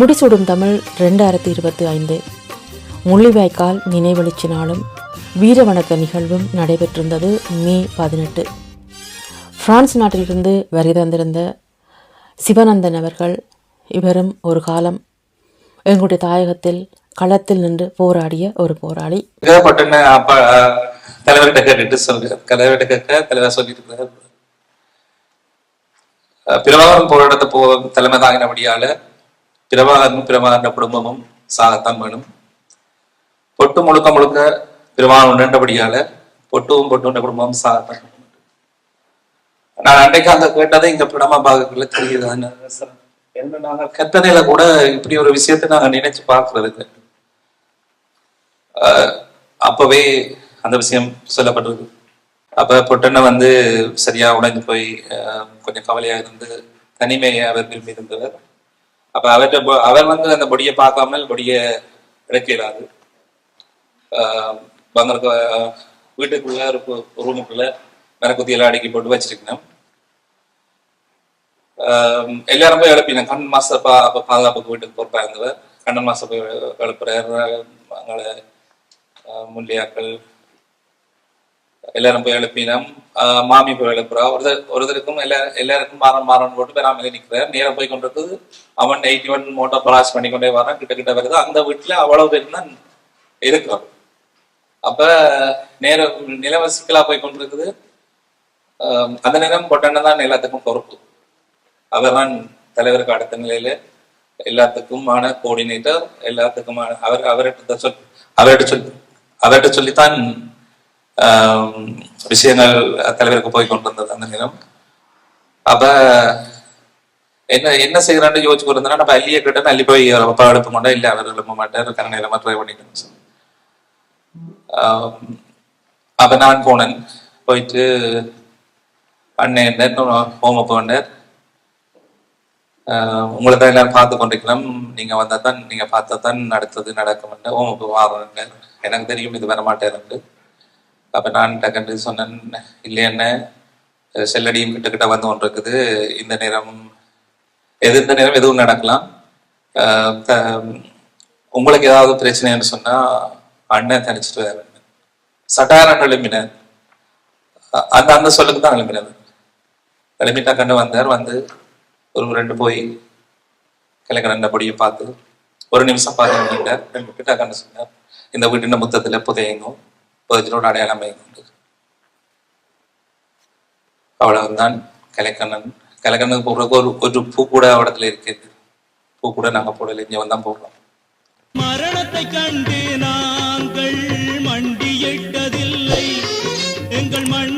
முடிசூடும் தமிழ் ரெண்டாயிரத்தி இருபத்தி ஐந்து. முள்ளிவாய்க்கால் நினைவெழுச்சி நாளும் வீரவணக்க நிகழ்வும் நடைபெற்றிருந்தது மே பதினெட்டு. பிரான்ஸ் நாட்டிலிருந்து வருகை தந்திருந்த சிவனந்தன் அவர்கள் இவரும் ஒரு காலம் எங்களுடைய தாயகத்தில் களத்தில் நின்று போராடிய ஒரு போராளி. தலைவர்கிட்ட கேட்டுட்டு தலைவர்கிட்ட கேட்க தலைவர் பிரபாகரன் போராட்டத்தை போ தலைமை தாங்கினபடியால பிரபாகரனும் பிரபாகரன் குடும்பமும் சாகத்தான் வேணும் பொட்டு முழுக்க முழுக்க பிரபாகரன் உண்டபடியால பொட்டுவும் பொட்டுன்ற குடும்பமும் சாகத்தான் நான் அன்றைக்கு அங்க கேட்டதை இங்க பிரமா பாகத்துல தெரியுது. என்ன நாங்க கற்பனையில கூட இப்படி ஒரு விஷயத்தை நாங்க நினைச்சு பாக்குறதுக்கு ஆஹ் அப்பவே அந்த விஷயம் சொல்லப்பட்டிருக்கு. அப்ப பொட்டனை வந்து சரியா உடைஞ்சு போய் கொஞ்சம் கவலையா இருந்து தனிமையை அவர் விரும்பி இருந்தவர் அப்ப அவர்கிட்ட அவர் வந்து அந்த பொடியை பார்க்காமல் பொடியை இறக்கிறாரு இயலாது ஆஹ் வீட்டுக்குள்ள ஒரு ரூமுக்குள்ள மரக்குத்தியெல்லாம் அடுக்கி போட்டு வச்சிருக்கணும் ஆஹ் எல்லாரும் போய் எழுப்பினேன் கண்ணன் மாஸ்டர் பா அப்ப பாதுகாப்புக்கு வீட்டுக்கு பொறுப்பா இருந்தவர் கண்ணன் மாஸ்டர் போய் எழுப்புறாரு அங்களை முல்லையாக்கள் எல்லாரும் போய் எழுப்பினோம் மாமி போய் எழுப்புறா ஒரு ஒருத்தருக்கும் எல்லா எல்லாருக்கும் மாறன் மாறன் போட்டு பெறாமலே நிற்கிறார். நேரம் போய் கொண்டிருக்குது. அவன் எயிட்டி ஒன் மோட்டார் பலாஸ் பண்ணி கொண்டே வரான். கிட்ட கிட்ட வருது. அந்த வீட்டுல அவ்வளவு பேர் தான் இருக்கிறோம் அப்ப நேரம் நிலவ சிக்கலா போய் கொண்டிருக்குது. ஆஹ் அந்த நேரம் பொட்டண்ணன் தான் எல்லாத்துக்கும் பொறுப்பு. அவர்தான் தலைவருக்கு அடுத்த நிலையில எல்லாத்துக்குமான கோஆர்டினேட்டர் எல்லாத்துக்குமான அவர் அவர்கிட்ட சொல் அவர்கிட்ட சொல்லி அவர்கிட்ட சொல்லித்தான் விஷயங்கள் தலைவருக்கு போய் கொண்டிருந்தது அந்த நேரம் அப்ப என்ன என்ன செய்யறான்னு யோசிச்சு கொண்டிருந்தா நம்ம அல்லியை கிட்ட அள்ளி போய் அப்பா எடுப்ப மாட்டோம் இல்ல அவர் எழுப்ப மாட்டார் கரண நேரமா ட்ரை பண்ணிட்டு சார் அப்ப நான் போனேன் போயிட்டு அண்ணன் ஹோம போனார் உங்களை தான் எல்லாரும் பார்த்து கொண்டிருக்கலாம் நீங்க வந்தா தான் நீங்க பார்த்தா தான் அடுத்தது நடக்கும் அப்ப வாரம் எனக்கு தெரியும் இது வரமாட்டேன் அப்போ நான் டக்குன்னு சொன்னேன் இல்லையென்ன செல்லடியும் கிட்டக்கிட்ட வந்து ஒன்று இருக்குது இந்த நேரம் எது இந்த நேரம் எதுவும் நடக்கலாம். த- உங்களுக்கு ஏதாவது பிரச்சனைன்னு சொன்னால் அண்ணன் தனிச்சிட்டு வேற சட்டாரன் எழுப்பினர் அந்த அந்த சொல்லுக்கு தான் எழுப்பினது எழுப்பிட்டா கண்டு வந்தார் வந்து ஒரு ரெண்டு போய் கிழக்கு பொடியை பார்த்து ஒரு நிமிஷம் பார்த்து ரெண்டு கிட்டா கண்டு சொன்னார் இந்த வீட்டின் முத்தத்தில் புதையங்கும் பதினோடு அடையாளமாக கொண்டது அவ்வளவுதான். கலைக்கண்ணன் கலைக்கண்ணுக்கு போடுறதுக்கு ஒரு ஒரு பூ கூட இடத்துல இருக்கிறது பூ கூட நாங்க போடல இங்கே வந்தான் போடுறோம். மரணத்தை கண்டு நாங்கள் மண்டியிட்டதில்லை எங்கள் மண்